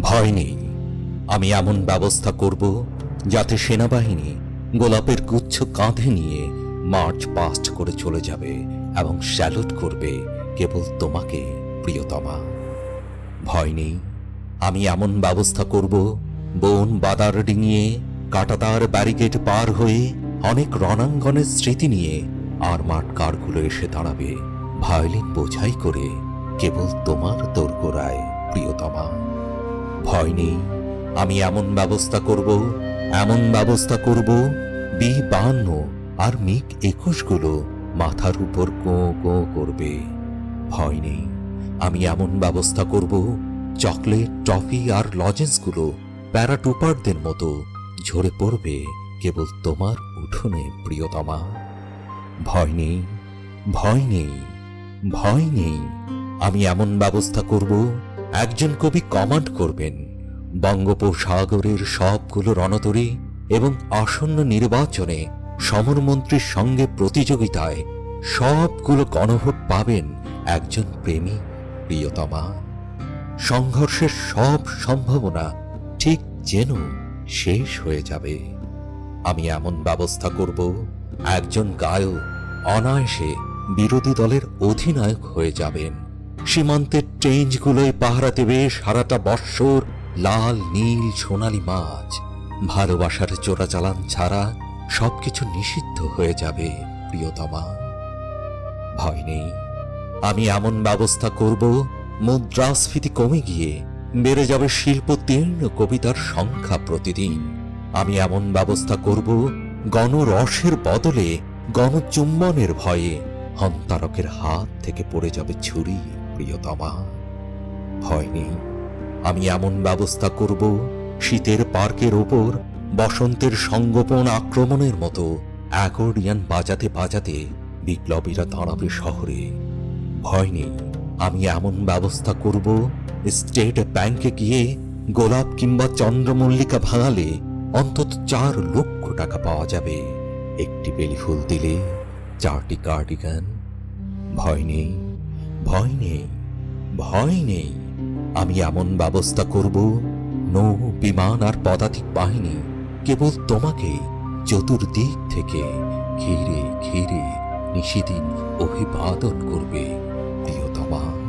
ভয় নেই। আমি এমন ব্যবস্থা করব যাতে সেনাবাহিনী গোলাপের গুচ্ছ কাঁধে নিয়ে মার্চ পাস্ট করে চলে যাবে এবং স্যালুট করবে কেবল তোমাকে, প্রিয়তমা। ভয় নেই। আমি এমন ব্যবস্থা করব, বন বাদার ডিঙিয়ে, কাটাতার ব্যারিকেড পার হয়ে অনেক রণাঙ্গনের স্মৃতি নিয়ে আর মাঠ কারগুলো এসে দাঁড়াবে। ভায়োলিন বোঝাই করে কেবল তোমার দোরগোড়ায়, প্রিয়তমা। ভয় নেই। আমি এমন ব্যবস্থা করব, এমন ব্যবস্থা করব বি বান্ন আর মিক একুশগুলো মাথার উপর গো গো করবে। ভয় নেই। আমি এমন ব্যবস্থা করব, চকলেট, টফি আর লজেন্সগুলো প্যারাটুপারদের মতো ঝরে পড়বে কেবল তোমার উঠোনে, প্রিয়তমা। ভয় নেই। ভয় নেই। ভয় নেই। আমি এমন ব্যবস্থা করব একজন কবি কমান্ড করবেন। বঙ্গোপসাগরের সবগুলো রণতরী এবং আসন্ন নির্বাচনে সমরমন্ত্রীর সঙ্গে প্রতিযোগিতায় সবগুলো গণভোট পাবেন একজন প্রেমী প্রিয়তমা। সংঘর্ষের সব সম্ভাবনা ঠিক যেন শেষ হয়ে যাবে। আমি এমন ব্যবস্থা করব, একজন গায়ক অনায়াসে বিরোধী দলের অধিনায়ক হয়ে যাবেন। সীমান্তের ট্রেঞ্জগুলোয় পাহারা দেবে সারাটা বৎসর লাল, নীল, সোনালী মাছ। ভালোবাসার চোরাচালান ছাড়া সবকিছু নিষিদ্ধ হয়ে যাবে, প্রিয়তমা। ভয় নেই। আমি এমন ব্যবস্থা করব, মুদ্রাস্ফীতি কমে গিয়ে বেড়ে যাবে শিল্পতীর্ণ কবিতার সংখ্যা প্রতিদিন। আমি এমন ব্যবস্থা করব, গণরসের বদলে গণচুম্বনের ভয়ে হন্তারকের হাত থেকে পড়ে যাবে ছুরি। প্রিয়তমা, ভয় নেই। আমি এমন ব্যবস্থা করব, শীতের পার্কের ওপর বসন্তের সংগোপন আক্রমণের মতো অ্যাকর্ডিয়ান বাজাতে বাজাতে বিপ্লবীরা দাঁড়াবে শহরে। ভয় নেই, আমি এমন ব্যবস্থা করব, স্টেট ব্যাংকে গিয়ে গোলাপ কিংবা চন্দ্রমল্লিকা ভাঙালে অন্তত চার লক্ষ টাকা পাওয়া যাবে। একটি বেলি ফুল দিলে, চারটি কার্ডিগান। ভয় নেই ভয় নেই ভয় নেই। আমি এমন ব্যবস্থা করব, নৌ, বিমান আর পদাতিক বাহিনী কেবল তোমাকে চতুর্দিক থেকে ঘিরে ঘিরে নিশিদিন অভিবাদন করবে, প্রিয়তমা।